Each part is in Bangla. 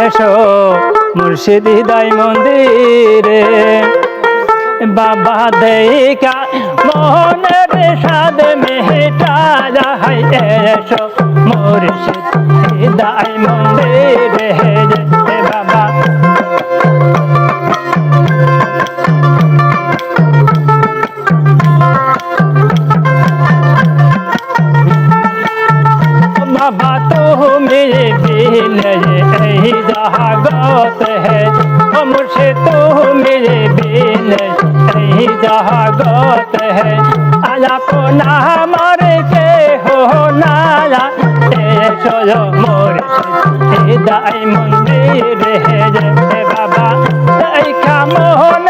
এসো মুর্শিদি দাই মন্দিরে। বাবা দেইকা মোহনের সাদ মেহেটা এসো মুর্শিদি দাই মন্দিরে বাবা। তো তুমি বিলে जहागत है ओ मुझे तो मेरे बिन यही जहागत है आया को ना मर के हो नाया ऐसो जो मोर हृदय मंदिर है जय बाबा ऐखा मोहन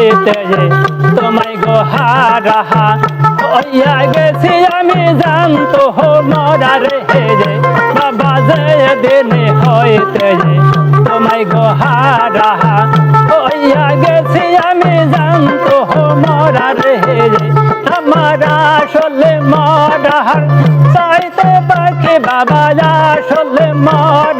হইতে তোমায় গো হারাহা হইয়া গেছি আমি জানতো হো মরার যে বাবা যে দিনে হইতে তোমায় গো হারাহা হইয়া গেছি আমি জানতো হো মরার যে আমার আসলে মরার চাইতে বাকি বাবা আসলে মরার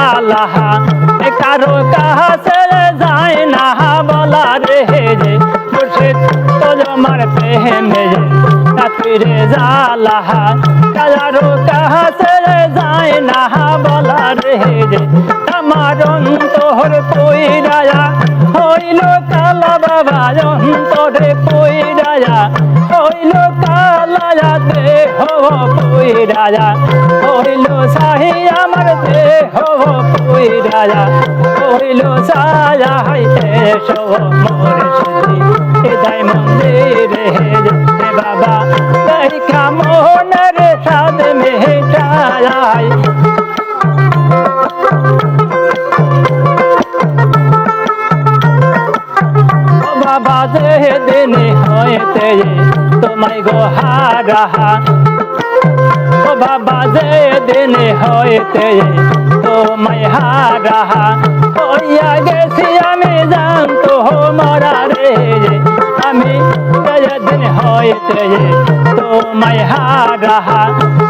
জালাহা কারও কাছে যায় না বলা রে যে মুর্শিদ তো আমার প্রেমে তুইরে জালাহা, কারও কাছে যায় না বলা রে যে, আমার অন্তর কইরায়া হইল কালা বাবা অন্তরে কইরায়া হইল কালায়া, দেহ কইরায়া। হইল সাহি আমার দেহ কইরায়া হইল সায়া হাইতে সব মোর সুদি হৃদয় মন্দিরে হে বাবা, দেখা মোহনের সাদ মেটায়। বাবা যে দিন হইতে তোমায় গো হারাহা বাবা যে দিন হইতে। তোমায় হারাহা হইয়া গেছি আমি, জানতো মরা রে। আমি দিন হইতে তোমায় হারাহা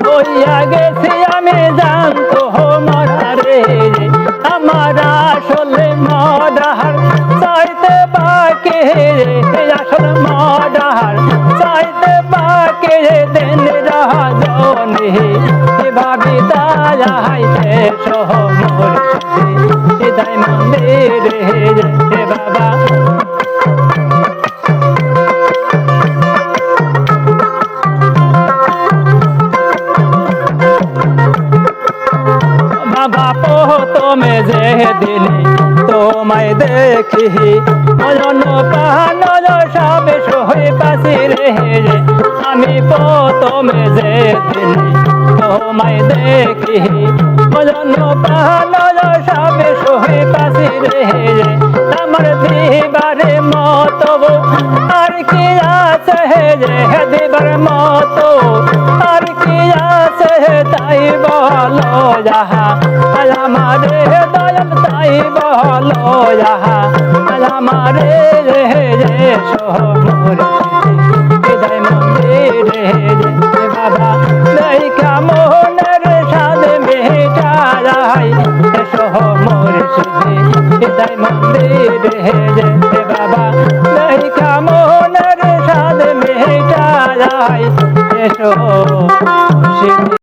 হইয়া গেছি আমি, জানতো মরা রে। আমার আসলে মরার চাইতে বাকি রে বাবা পোহ তুমি যে দিনে তোমায় দেখি নয়ন কাহান সব সহে পাশে রে আমি প্রথমে যে দিনে তোমায় দেখি নয়ন কাহান সব সহে পাশে রে। আমার দিবারে মত আর কি আছে যে দিবার মত? আর কি আছে তাই বলো যাহা আমারে দয়াল তাই বলো যাহা আমারে রে রে সোহর রে বাবা লইকা মোহনের সাদ মেটা যায়